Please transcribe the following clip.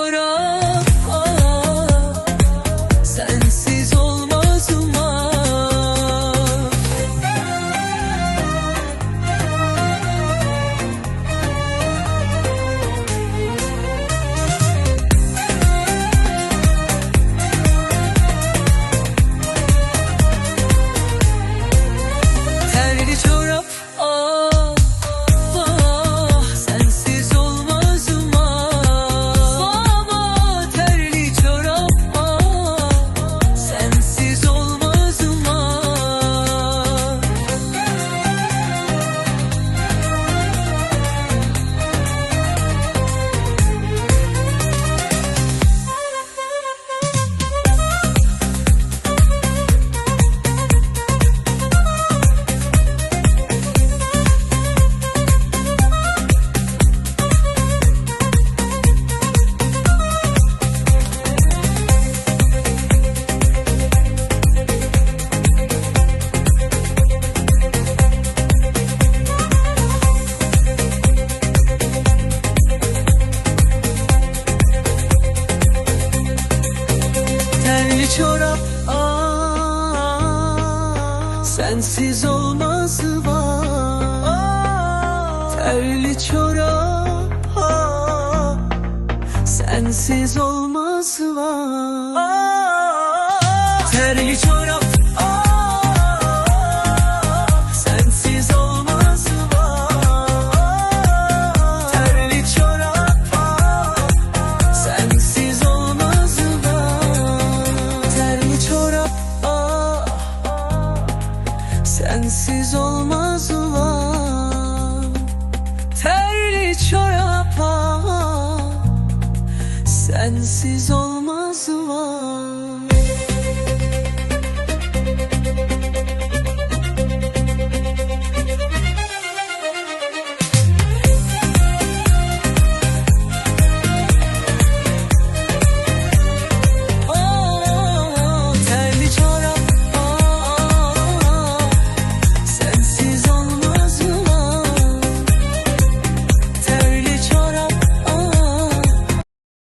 Terli çorap ah sensiz olmaz var Terli çorap ah sensiz olmaz var Terli çorap Olmaz var Terli çorap ah, Sensiz olmaz var